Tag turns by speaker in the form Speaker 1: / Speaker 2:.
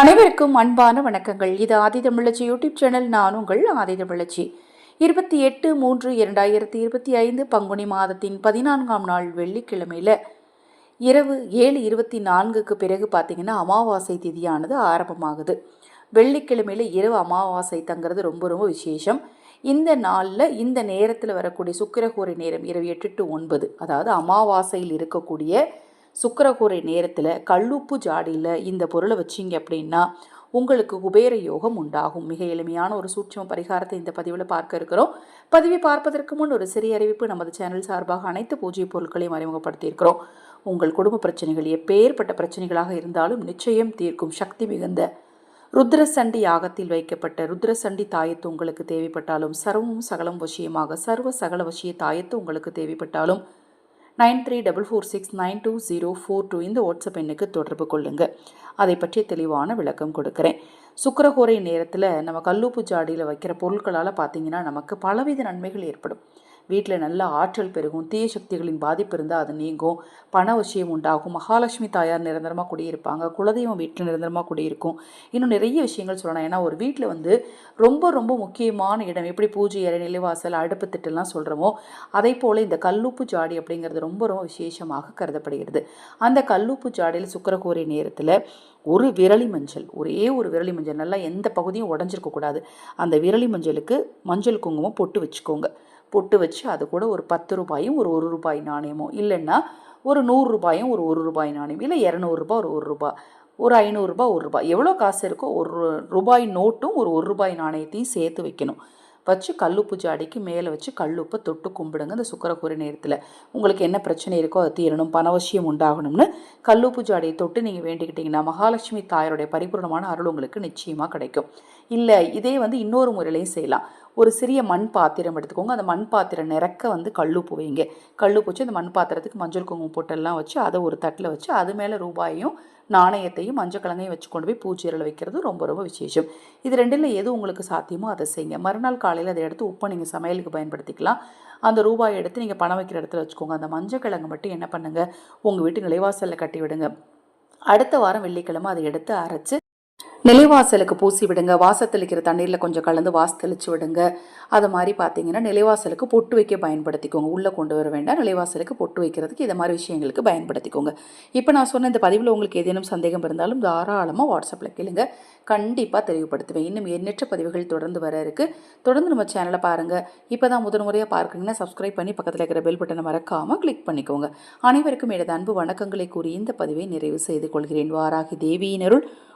Speaker 1: அனைவருக்கும் அன்பான வணக்கங்கள். இது ஆதி தமிழச்சி யூடியூப் சேனல் நான் உங்கள் ஆதி தமிழச்சி. இருபத்தி எட்டு மூன்று இரண்டாயிரத்தி இருபத்தி ஐந்து பங்குனி மாதத்தின் பதினான்காம் நாள் வெள்ளிக்கிழமையில் இரவு ஏழு இருபத்தி நான்குக்கு பிறகு பார்த்தீங்கன்னா அமாவாசை திதியானது ஆரம்பமாகுது. வெள்ளிக்கிழமையில் இரவு அமாவாசை தங்கிறது ரொம்ப ரொம்ப விசேஷம். இந்த நாளில் இந்த நேரத்தில் வரக்கூடிய சுக்கிரகோரி நேரம் இரவு எட்டு டு ஒன்பது. அதாவது அமாவாசையில் இருக்கக்கூடிய சுக்கரகூரை நேரத்தில் கல்லுப்பு ஜாடியில் இந்த பொருளை வச்சிங்க அப்படின்னா உங்களுக்கு குபேர யோகம் உண்டாகும். மிக எளிமையான ஒரு சூட்சம பரிகாரத்தை இந்த பதிவில் பார்க்க இருக்கிறோம். பதிவை பார்ப்பதற்கு முன் ஒரு சிறிய அறிவிப்பு நமது சேனல் சார்பாக அனைத்து பூஜை பொருட்களையும் அறிமுகப்படுத்தியிருக்கிறோம். உங்கள் குடும்ப பிரச்சனைகள் எப்பேற்பட்ட பிரச்சனைகளாக இருந்தாலும் நிச்சயம் தீர்க்கும் சக்தி மிகுந்த ருத்ரசண்டி யாகத்தில் வைக்கப்பட்ட ருத்ரசண்டி தாயத்து உங்களுக்கு தேவைப்பட்டாலும் சர்வமும் சகலம் வசியமாக சர்வ சகல வசிய தாயத்து உங்களுக்கு தேவைப்பட்டாலும் nine three double four six nine two zero four two இந்த வாட்ஸ்அப் எண்ணுக்கு தொடர்பு கொள்ளுங்கள் அதை பற்றி தெளிவான விளக்கம் கொடுக்குறேன். சுக்கரகோரை நேரத்தில் நம்ம கல்லூப்பு ஜாடியில் வைக்கிற பொருட்களால் பார்த்தீங்கன்னா நமக்கு பலவித நன்மைகள் ஏற்படும். வீட்டில் நல்ல ஆற்றல் பெருகும் தீய சக்திகளின் பாதிப்பு இருந்தால் அது நீங்கும் பண விஷயம் உண்டாகும். மகாலட்சுமி தாயார் நிரந்தரமாக குடியிருப்பாங்க குலதெய்வம் வீட்டில் நிரந்தரமாக குடியிருக்கும். இன்னும் நிறைய விஷயங்கள் சொல்லலாம் ஏன்னா ஒரு வீட்டில் வந்து ரொம்ப ரொம்ப முக்கியமான இடம் எப்படி பூஜை அறை நிலைவாசல் அடுப்பு திட்டெல்லாம் சொல்கிறோமோ அதே போல் இந்த கல்லுப்பு ஜாடி அப்படிங்கிறது ரொம்ப ரொம்ப விசேஷமாக கருதப்படுகிறது. அந்த கல்லுப்பு ஜாடியில் சுக்கரகோரை நேரத்தில் ஒரு விரலி மஞ்சள் ஒரே ஒரு விரலி மஞ்சள் நல்லா எந்த பகுதியும் உடஞ்சிருக்கக்கூடாது அந்த விரலி மஞ்சளுக்கு மஞ்சள் குங்குமம் பொட்டு வச்சுக்கோங்க. பொட்டு வச்சு அது கூட ஒரு பத்து ரூபாயும் ஒரு ஒரு ரூபாய் நாணயமும் இல்லைன்னா ஒரு நூறு ரூபாயும் ஒரு ஒரு ரூபாய் நாணயம் இல்லை இரநூறுபா ஒரு ஒரு ரூபாய் ஒரு ஐநூறுரூபா ஒரு ரூபாய். எவ்வளோ காசு இருக்கோ ஒரு ரூபாய் நோட்டும் ஒரு ஒரு ரூபாய் நாணயத்தையும் சேர்த்து வைக்கணும். வச்சு கல்லுப்பு ஜாடிக்கு மேலே வச்சு கல்லுப்பை தொட்டு கும்பிடுங்க இந்த சுக்கரக்குறை நேரத்தில். உங்களுக்கு என்ன பிரச்சனை இருக்கோ அது தீரணும். பணவசியம் உண்டாகணும்னு கல்லுப்பு ஜாடியை தொட்டு நீங்கள் வேண்டிக்கிட்டிங்கன்னா மகாலட்சுமி தாயருடைய பரிபூர்ணமான அருள் உங்களுக்கு நிச்சயமாக கிடைக்கும். இல்லை இதே வந்து இன்னொரு முறையிலையும் செய்யலாம். ஒரு சிறிய மண் பாத்திரம் எடுத்துக்கோங்க. அந்த மண் பாத்திரம் நிறக்க வந்து கல்லுப்பு வைங்க. கல்லுப்பு வச்சு அந்த மண் பாத்திரத்துக்கு மஞ்சள் குங்குமம் போட்டெல்லாம் வச்சு அதை ஒரு தட்டில் வச்சு அது மேலே ரூபாயும் நாணயத்தையும் மஞ்சக்கிழங்கையும் வச்சு கொண்டு போய் பூஜையில் வைக்கிறது ரொம்ப ரொம்ப விசேஷம். இது ரெண்டில் எது உங்களுக்கு சாத்தியமோ அதை செய்யுங்க. மறுநாள் காலையில் அதை எடுத்து உப்பை நீங்கள் சமையலுக்கு பயன்படுத்திக்கலாம். அந்த ரூபாயை எடுத்து நீங்கள் பணம் வைக்கிற இடத்துல வச்சுக்கோங்க. அந்த மஞ்சக்கிழங்கு மட்டும் என்ன பண்ணுங்கள் உங்கள் வீட்டு நிலைவாசலில் கட்டி விடுங்க. அடுத்த வாரம் வெள்ளிக்கிழமை அதை எடுத்து அரைச்சி நிலைவாசலுக்கு பூசி விடுங்க. வாசத்தளிக்கிற தண்ணீரில் கொஞ்சம் கலந்து வாச தெளிச்சு விடுங்க. அது மாதிரி பார்த்தீங்கன்னா நிலைவாசலுக்கு பொட்டு வைக்க பயன்படுத்திக்கோங்க. உள்ளே கொண்டு வர வேண்டாம். நிலைவாசலுக்கு பொட்டு வைக்கிறதுக்கு இதை மாதிரி விஷயங்களுக்கு பயன்படுத்திக்கோங்க. இப்போ நான் சொன்ன இந்த பதிவில் உங்களுக்கு ஏதேனும் சந்தேகம் இருந்தாலும் தாராளமாக வாட்ஸ்அப்பில் கேளுங்க. கண்டிப்பாக தெளிவுபடுத்துவேன். இன்னும் எண்ணற்ற பதிவுகள் தொடர்ந்து வர இருக்குது தொடர்ந்து நம்ம சேனலை பாருங்கள் இப்போ தான் முதல் முறையாக பார்க்குறீங்கன்னா சப்ஸ்கிரைப் பண்ணி பக்கத்தில் இருக்கிற பெல் பட்டனை மறக்காமல் கிளிக் பண்ணிக்கோங்க. அனைவருக்கும் எனது அன்பு வணக்கங்களை கூறி இந்த பதிவை நிறைவு செய்து கொள்கிறேன். வாராகி தேவியினருள்